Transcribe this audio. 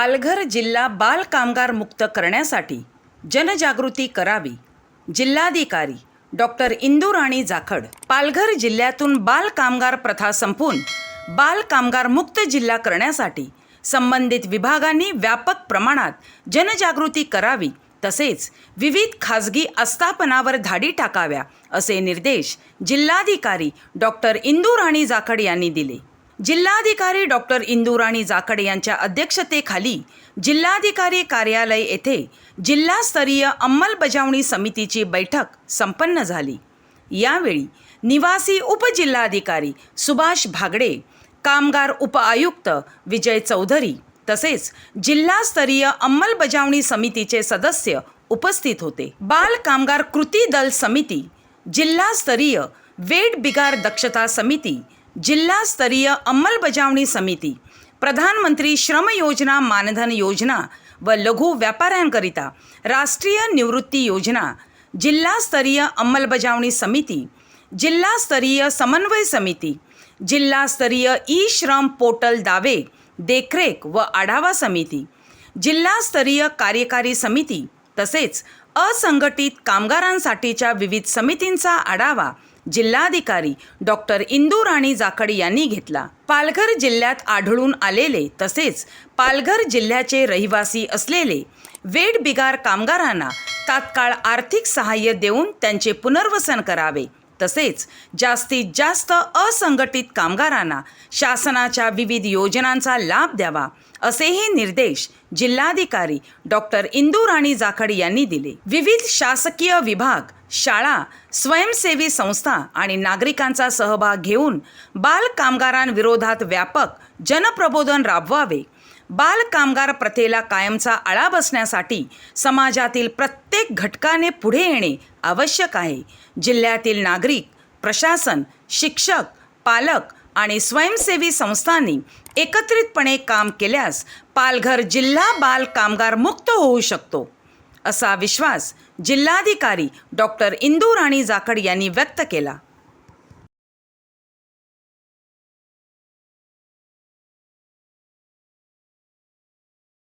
पालघर जिल्हा बाल कामगार मुक्त करण्यासाठी जनजागृती करावी. जिल्हाधिकारी डॉक्टर इंदुराणी जाखड. पालघर जिल्ह्यातून बाल कामगार प्रथा संपून बाल कामगार मुक्त जिल्हा करण्यासाठी संबंधित विभागांनी व्यापक प्रमाणात जनजागृती करावी तसेच विविध खाजगी आस्थापनावर धाडी टाकाव्या असे निर्देश जिल्हाधिकारी डॉक्टर इंदुराणी जाखड यांनी दिले. जिल्हाधिकारी डॉक्टर इंदुराणी जाखड यांच्या अध्यक्षतेखाली जिल्हाधिकारी कार्यालय येथे जिल्हास्तरीय अंमलबजावणी समितीची बैठक संपन्न झाली. यावेळी निवासी उपजिल्हाधिकारी सुभाष भागडे कामगार उपआयुक्त विजय चौधरी तसेच जिल्हास्तरीय अंमलबजावणी समितीचे सदस्य उपस्थित होते. बाल कामगार कृती दल समिती जिल्हास्तरीय वेट बिगार दक्षता समिती जिल्हास्तरीय अंमलबजावणी समिती प्रधानमंत्री श्रम योजना मानधन योजना व लघु व्यापाऱ्यांकरिता राष्ट्रीय निवृत्ती योजना जिल्हास्तरीय अंमलबजावणी समिती जिल्हास्तरीय समन्वय समिती जिल्हास्तरीय ई श्रम पोर्टल दावे देखरेख व आढावा समिती जिल्हास्तरीय कार्यकारी समिती तसेच असंघटित कामगारांसाठीच्या विविध समितींचा आढावा जिल्हाधिकारी डॉक्टर इंदू राणी जाखड यांनी घेतला. पालघर जिल्ह्यात आढळून आलेले तसेच पालघर जिल्ह्याचे रहिवासी असलेले वेड बिगार कामगारांना तात्काळ आर्थिक सहाय्य देऊन त्यांचे पुनर्वसन करावे. तसेच जास्तीत जास्त असंघटित कामगारांना शासनाच्या विविध योजनांचा लाभ द्यावा असेही निर्देश जिल्हाधिकारी डॉक्टर इंदू राणी जाखड यांनी दिले. विविध शासकीय विभाग शाळा स्वयंसेवी संस्था आणि नागरिकांचा सहभाग घेऊन बाल कामगारांविरोधात व्यापक जनप्रबोधन राबवावे बालकामगार प्रथेला कायमचा आळा बसण्यासाठी समाजातील प्रत्येक घटकाने पुढे येणे आवश्यक आहे. जिल्ह्यातील नागरिक प्रशासन शिक्षक पालक आणि स्वयंसेवी संस्थांनी एकत्रितपणे काम केल्यास पालघर जिल्हा बाल कामगार मुक्त होऊ शकतो असा विश्वास जिल्हाधिकारी डॉक्टर इंदुराणी जाखड यांनी व्यक्त केला.